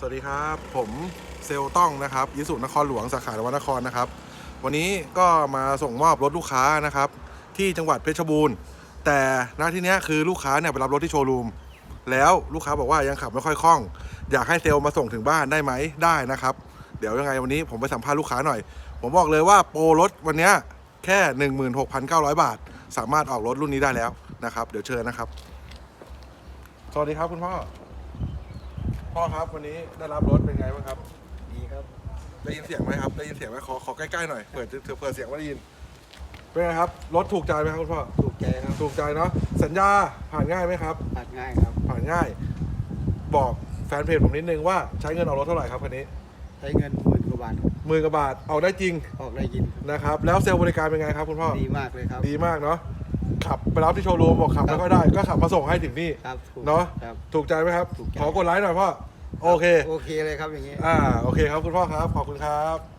สวัสดีครับ ผมเซลต้องนะครับยิสุนครหลวงสาขานวนครนะครับ วันนี้ก็มาส่งมอบรถลูกค้านะครับ ที่จังหวัดเพชรบูรณ์ แต่ณที่เนี้ยคือลูกค้าเนี่ยไปรับรถที่โชว์รูม แล้วลูกค้าบอกว่ายังขับไม่ค่อยคล่อง อยากให้เซลมาส่งถึงบ้านได้ไหมได้นะครับ เดี๋ยวยังไงวันนี้ผมไปสัมภาษณ์ลูกค้าหน่อย ผมบอกเลยว่าโปรรถวันเนี้ยแค่ 16,900 บาท สามารถออกรถรุ่นนี้ได้แล้วนะครับ เดี๋ยวเชิญนะครับ สวัสดีครับคุณพ่อ พ่อครับวันนี้ได้รับรถเป็นไงบ้างครับ ดีครับ ได้ยินเสียงไหมครับ ได้ยินเสียงไหมขอขอใกล้ๆหน่อย เปิดเปิดเสียงว่าได้ยิน เป็นไงครับ รถถูกใจไหมครับคุณพ่อ ถูกใจครับ ถูกใจเนาะ สัญญาผ่านง่ายไหมครับผัดง่ายครับ ผ่านง่าย บอกแฟนเพจผมนิดนึงว่าใช้เงินออกรถเท่าไหร่ครับคันนี้ ใช้เงินหมื่นกว่าบาทครับหมื่นกว่าบาทเอาได้จริงออกได้ยินครับนะครับ แล้วเซลล์บริการเป็นไงครับคุณพ่อ ดีมากเลยครับ ดีมากเนาะ ขับไปรับที่โชว์รูมบอกขับไม่ค่อยได้ ก็ขับมาส่งให้ถึงนี่ ครับถูกเนาะ ครับ ถูกใจไหมครับ ถูกใจ ขอกดไลค์หน่อยพ่อ โอเค โอเคเลยครับอย่างนี้ อ่า โอเคครับคุณพ่อครับ ขอบคุณครับ